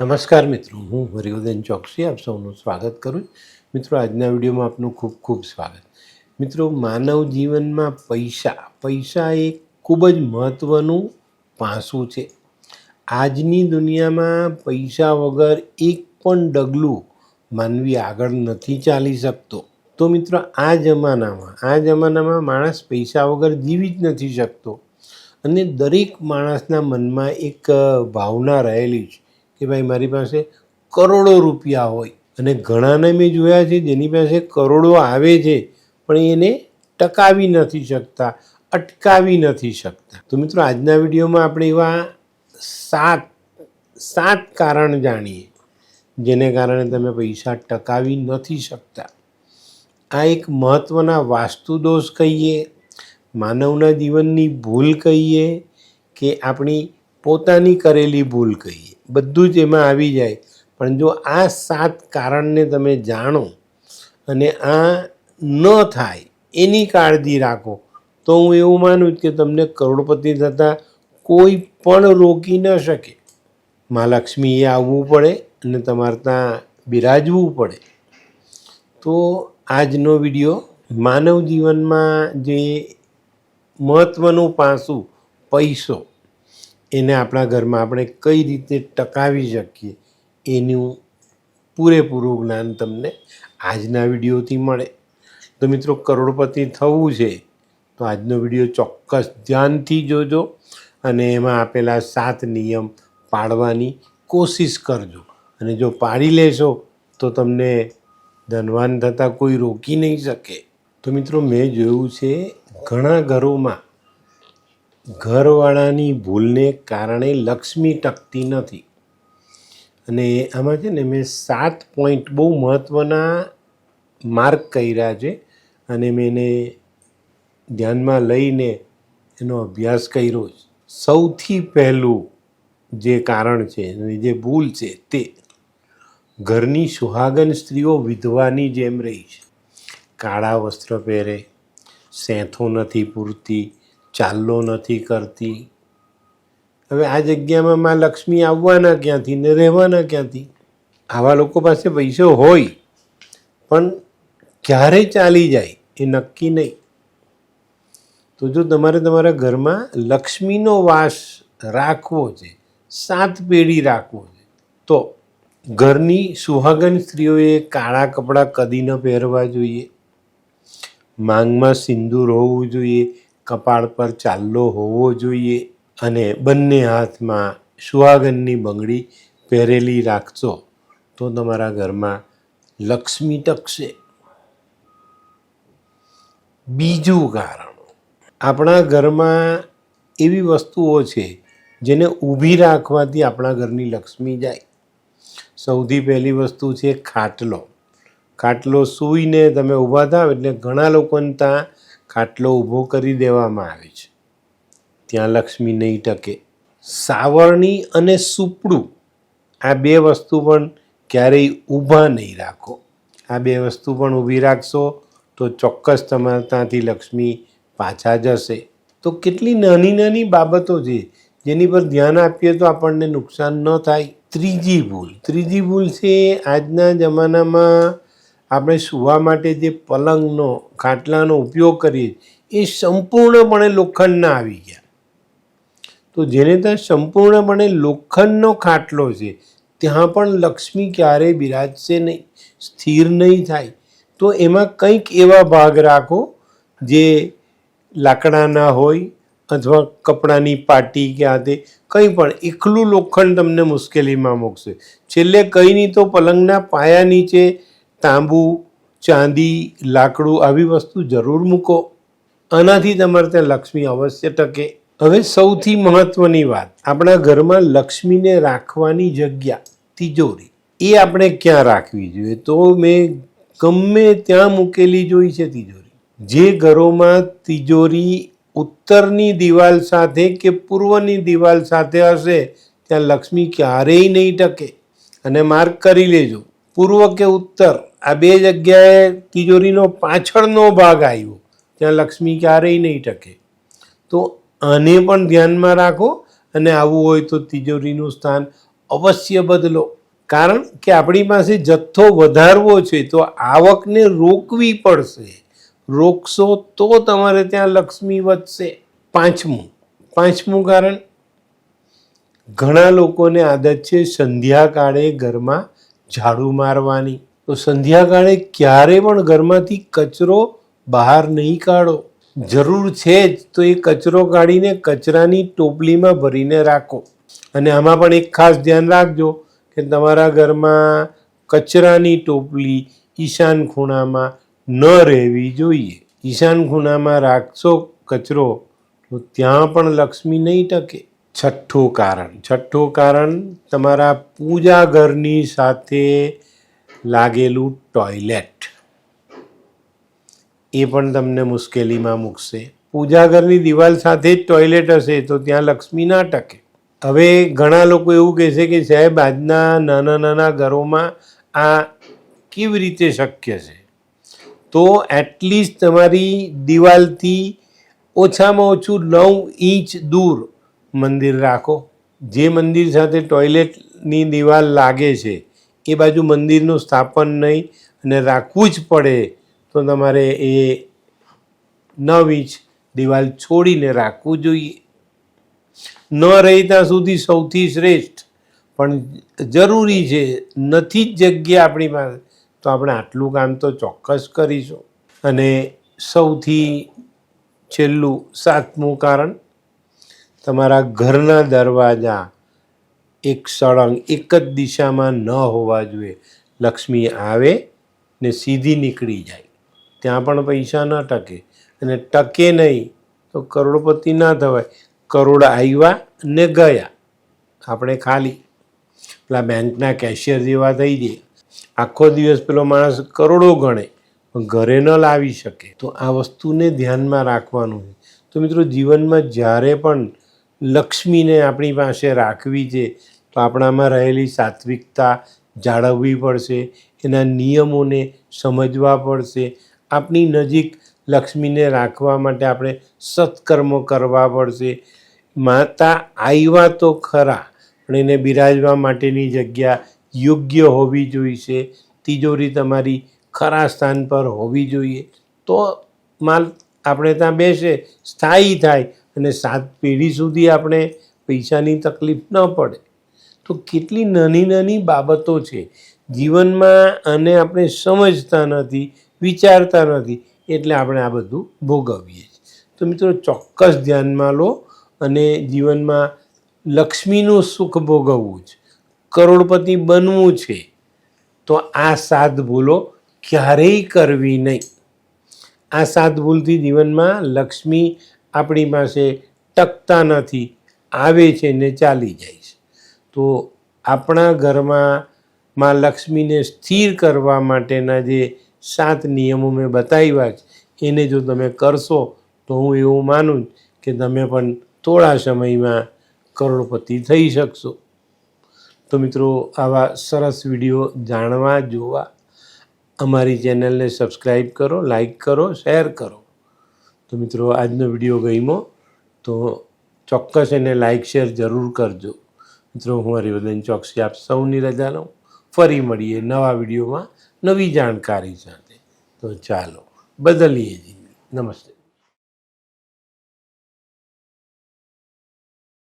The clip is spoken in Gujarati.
નમસ્કાર મિત્રો, હું હરિવર્ધન ચોકસી, આપ સૌનું સ્વાગત કરું. મિત્રો, આજના વિડીયોમાં આપનું ખૂબ ખૂબ સ્વાગત. મિત્રો, માનવ જીવનમાં પૈસા પૈસા એ ખૂબ જ મહત્ત્વનું પાસું છે. આજની દુનિયામાં પૈસા વગર એક પણ ડગલું માનવી આગળ નથી ચાલી શકતો. તો મિત્રો, આ જમાનામાં આ જમાનામાં માણસ પૈસા વગર જીવી જ નથી શકતો. અને દરેક માણસના મનમાં એક ભાવના રહેલી છે. કે ભાઈ મારી પાસે કરોડો રૂપિયા હોય. અને ઘણાને મેં જોયા છે, જેની પાસે કરોડો આવે છે, પણ એને ટકાવી નથી શકતા, અટકાવી નથી શકતા. તો મિત્રો, આજના વિડીયોમાં આપણે એવા સાત સાત કારણ જાણીએ, જેને કારણે તમે પૈસા ટકાવી નથી શકતા. આ એક મહત્ત્વના વાસ્તુ દોષ કહીએ, માનવના જીવનની ભૂલ કહીએ, કે આપણી પોતાની કરેલી ભૂલ કહીએ. બધું જ એમાં આવી જાય. પણ જો આ સાત કારણને તમે જાણો અને આ ન થાય, એની કાળજી રાખો, તો હું એવું માનું કે તમને કરોડપતિ થતાં કોઈ પણ રોકી ન શકે. મા લક્ષ્મીએ આવવું પડે અને તમારે ત્યાં બિરાજવું પડે. તો આજનો વીડિયો માનવ જીવનમાં જે મહત્ત્વનું પાસું, પૈસો એને આપણા ઘરમાં આપણે કઈ રીતે ટકાવી શકીએ, એનું પૂરેપૂરું જ્ઞાન તમને આજના વિડીયોથી મળે. તો મિત્રો, કરોડપતિ થવું છે, તો આજનો વીડિયો ચોક્કસ ધ્યાનથી જોજો અને એમાં આપેલા સાત નિયમ પાળવાની કોશિશ કરજો. અને જો પાડી લેશો, તો તમને ધનવાન થતાં કોઈ રોકી નહીં શકે. તો મિત્રો, મેં જોયું છે, ઘણા ઘરોમાં ઘરવાળાની ભૂલને કારણે લક્ષ્મી ટકતી નથી. અને આમાં છે ને મેં સાત પોઈન્ટ બહુ મહત્ત્વના માર્ક કર્યા છે અને મેં એને ધ્યાનમાં લઈને એનો અભ્યાસ કર્યો સૌથી પહેલું જે કારણ છે જે ભૂલ છે તે ઘરની સુહાગન સ્ત્રીઓ વિધવાની જેમ રહી છે. કાળા વસ્ત્ર પહેરે, સેંથો નથી પૂરતી ચાલ્લો નથી કરતી. હવે આ જગ્યામાં માં લક્ષ્મી આવવાના ક્યાંથી ને રહેવાના ક્યાંથી? આવા લોકો પાસે પૈસો હોય, પણ ક્યારે ચાલી જાય એ નક્કી નહીં. તો જો તમારે તમારા ઘરમાં લક્ષ્મીનો વાસ રાખવો છે, સાત પેઢી રાખવો છે, તો ઘરની સુહાગન સ્ત્રીઓએ કાળા કપડાં કદી ન પહેરવા જોઈએ. માંગમાં સિંદૂર હોવું જોઈએ. કપાળ પર ચાલ્લો હોવો જોઈએ અને બંને હાથમાં સુહાગનની બંગડી પહેરેલી રાખશો તો તમારા ઘરમાં લક્ષ્મી ટકશે. બીજું કારણ, આપણા ઘરમાં એવી વસ્તુઓ છે જેને ઊભી રાખવાથી આપણા ઘરની લક્ષ્મી જાય. સૌથી પહેલી વસ્તુ છે ખાટલો. ખાટલો સૂઈને તમે ઊભા થાવ એટલે ઘણા લોકોને ત્યાં ખાટલો ઊભો કરી દેવામાં આવે છે. ત્યાં લક્ષ્મી નહીં ટકે. સાવરણી અને સુપડું આ બે વસ્તુ પણ ક્યારેય ઊભા નહીં રાખો. આ બે વસ્તુ પણ ઊભી રાખશો તો ચોક્કસ તમારા ત્યાંથી લક્ષ્મી પાછા જશે. તો કેટલી નાની નાની બાબતો છે, જેની પર ધ્યાન આપીએ તો આપણને નુકસાન ન થાય. ત્રીજી ભૂલ. ત્રીજી ભૂલ છે આજના જમાનામાં આપણે સૂવા માટે જે પલંગનો, ખાટલાનો ઉપયોગ કરીએ, એ સંપૂર્ણપણે લોખંડના આવી ગયા. તો જેને ત્યાં સંપૂર્ણપણે લોખંડનો ખાટલો છે, ત્યાં પણ લક્ષ્મી ક્યારેય બિરાજશે નહીં, સ્થિર નહીં થાય. તો એમાં કંઈક એવા ભાગ રાખો, જે લાકડાના હોય અથવા કપડાની પાટી કે આ તે કંઈ પણ, એકલું લોખંડ તમને મુશ્કેલીમાં મૂકશે. છેલ્લે કંઈ નહીં તો પલંગના પાયા નીચે તાંબુ, ચાંદી, લાકડું આવી વસ્તુ જરૂર મૂકો. આનાથી તમારે ત્યાં લક્ષ્મી અવશ્ય ટકે. હવે સૌથી મહત્વની વાત, આપણા ઘરમાં લક્ષ્મીને રાખવાની જગ્યા તિજોરી એ આપણે ક્યાં રાખવી જોઈએ? તો મેં ગમે ત્યાં મૂકેલી જોઈ છે તિજોરી. જે ઘરોમાં તિજોરી ઉત્તરની દિવાલ સાથે કે પૂર્વની દિવાલ સાથે હશે, ત્યાં લક્ષ્મી ક્યારેય નહીં ટકે. અને માર્ક કરી લેજો. પૂર્વ કે ઉત્તર, આ બે જગ્યાએ તિજોરીનો પાછળનો ભાગ આવ્યો ત્યાં લક્ષ્મી ક્યારેય નહીં ટકે. તો આને પણ ધ્યાનમાં રાખો અને આવું હોય તો તિજોરીનું સ્થાન અવશ્ય બદલો. કારણ કે આપણી પાસે જથ્થો વધારવો છે, તો આવકને રોકવી પડશે. રોકશો તો તમારે ત્યાં લક્ષ્મી વધશે. પાંચમું પાંચમું કારણ, ઘણા લોકોને આદત છે, સંધ્યાકાળે ઘરમાં ઝાડુ મારવાની. તો સંધ્યાકાળે ક્યારે પણ ઘરમાંથી કચરો બહાર નહીં કાઢો. જરૂર છે જ તો એ કચરો કાઢીને કચરાની ટોપલીમાં ભરીને રાખો. અને આમાં પણ એક ખાસ ધ્યાન રાખજો કે તમારા ઘરમાં કચરાની ટોપલી ઈશાન ખૂણામાં ન રહેવી જોઈએ. ઈશાન ખૂણામાં રાખશો કચરો તો ત્યાં પણ લક્ષ્મી નહીં ટકે. છઠ્ઠું કારણ. છઠ્ઠું કારણ તમારા પૂજા ઘરની સાથે લાગેલું ટોયલેટ. એ પણ તમને મુશ્કેલીમાં મૂકશે. પૂજા ઘરની દિવાલ સાથે જ ટોયલેટ હશે તો ત્યાં લક્ષ્મી ના ટકે. હવે ઘણા લોકો એવું કહેશે કે સાહેબ, આજના નાના નાના ઘરોમાં આ કેવી રીતે શક્ય છે? તો એટલીસ્ટ તમારી દિવાલથી ઓછામાં ઓછું નવ ઇંચ દૂર મંદિર રાખો. જે મંદિર સાથે ટોયલેટની દિવાલ લાગે છે, એ બાજુ મંદિરનું સ્થાપન નહીં અને રાખવું જ પડે, તો તમારે એ નવ ઇંચ દિવાલ છોડીને રાખવું જોઈએ. ન રહી ત્યાં સુધી સૌથી શ્રેષ્ઠ. પણ જરૂરી છે, નથી જ જગ્યા આપણી પાસે, તો આપણે આટલું કામ તો ચોક્કસ કરીશું. અને સૌથી છેલ્લું, સાતમું કારણ તમારા ઘરના દરવાજા એક સળંગ, એક જ દિશામાં ન હોવા જોઈએ. લક્ષ્મી આવે ને સીધી નીકળી જાય. ત્યાં પણ પૈસા ન ટકે અને ટકે નહીં તો કરોડપતિ ના થવાય. કરોડ આવ્યા ને ગયા. આપણે ખાલી. પેલા બેંકના કેશિયર જેવા થઈ જઈએ. આખો દિવસ પેલો માણસ કરોડો ગણે, પણ ઘરે ન લાવી શકે. તો આ વસ્તુને ધ્યાનમાં રાખવાનું છે. તો મિત્રો, જીવનમાં જ્યારે પણ લક્ષ્મીને આપણી પાસે રાખવી છે, તો આપણામાં રહેલી સાત્વિકતા જાળવવી પડશે, એના નિયમોને સમજવા પડશે. આપણી નજીક લક્ષ્મીને રાખવા માટે આપણે સત્કર્મો કરવા પડશે. માતા આવ્યા તો ખરા, પણ એને બિરાજવા માટેની જગ્યા યોગ્ય હોવી જોઈશે. તિજોરી તમારી ખરા સ્થાન પર હોવી જોઈએ. તો માલ આપણે ત્યાં બેસે, સ્થાયી થાય અને સાત પેઢી સુધી આપણે પૈસાની તકલીફ ન પડે. તો કેટલી નાની નાની બાબતો છે. જીવનમાં આને આપણે સમજતા નથી, વિચારતા નથી, એટલે આપણે આ બધું ભોગવીએ તો મિત્રો ચોક્કસ ધ્યાનમાં લો અને જીવનમાં લક્ષ્મીનું સુખ ભોગવવું છે. કરોડપતિ બનવું છે. તો આ સાત ભૂલો ક્યારેય કરવી નહીં. આ સાત ભૂલથી જીવનમાં લક્ષ્મી આપણી પાસે ટકતા નથી, આવે છે ને ચાલી જાય છે. તો આપણા ઘરમાં માં લક્ષ્મીને સ્થિર કરવા માટેના જે સાત નિયમો મેં બતાવ્યા છે, એને જો તમે કરશો, તો હું એવું માનું કે તમે પણ થોડા સમયમાં કરોડપતિ થઈ શકશો. તો મિત્રો, આવા સરસ વીડિયો જાણવા, જોવા, અમારી ચેનલને સબસ્ક્રાઈબ કરો લાઈક કરો, શેર કરો. તો મિત્રો, આજનો વીડિયો ગમ્યો, તો ચોક્કસ એને લાઇક શેર જરૂર કરજો. મિત્રો, હું હરિવર્ધન ચોકસી આપ સૌની રજા લઉં. ફરી મળીએ નવા વિડીયોમાં નવી જાણકારી સાથે. તો ચાલો, બદલીએ જિંદગી. નમસ્તે.